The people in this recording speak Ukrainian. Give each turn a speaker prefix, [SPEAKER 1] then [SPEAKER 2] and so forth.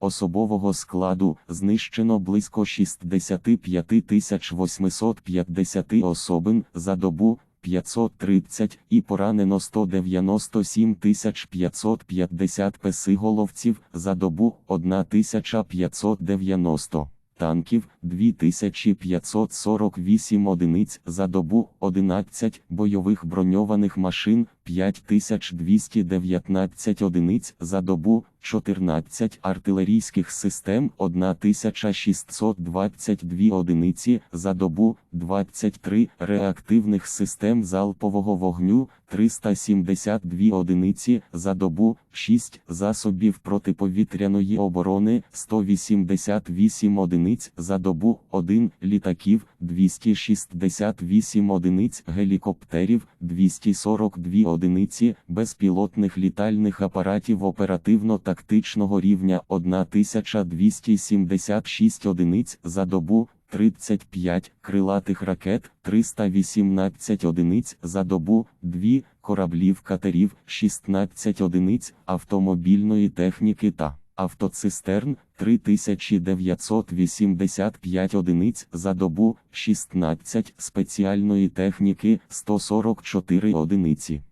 [SPEAKER 1] Особового складу знищено близько 65 850 особин за добу 530 і поранено 197 550 песиголовців за добу 1590. Танків 2548 одиниць за добу 11 бойових броньованих машин 5219 одиниць за добу 14 артилерійських систем 1622 одиниці за добу 23 реактивних систем залпового вогню 372 одиниці за добу 6 засобів протиповітряної оборони 188 одиниць за добу 1 літаків 268 одиниць гелікоптерів 242 одиниці безпілотних літальних апаратів оперативно-тактичного рівня 1276 одиниць за добу 35 крилатих ракет 318 одиниць за добу 2 кораблів катерів 16 одиниць автомобільної техніки та автоцистерн 3985 одиниць за добу 16 спеціальної техніки 144 одиниці.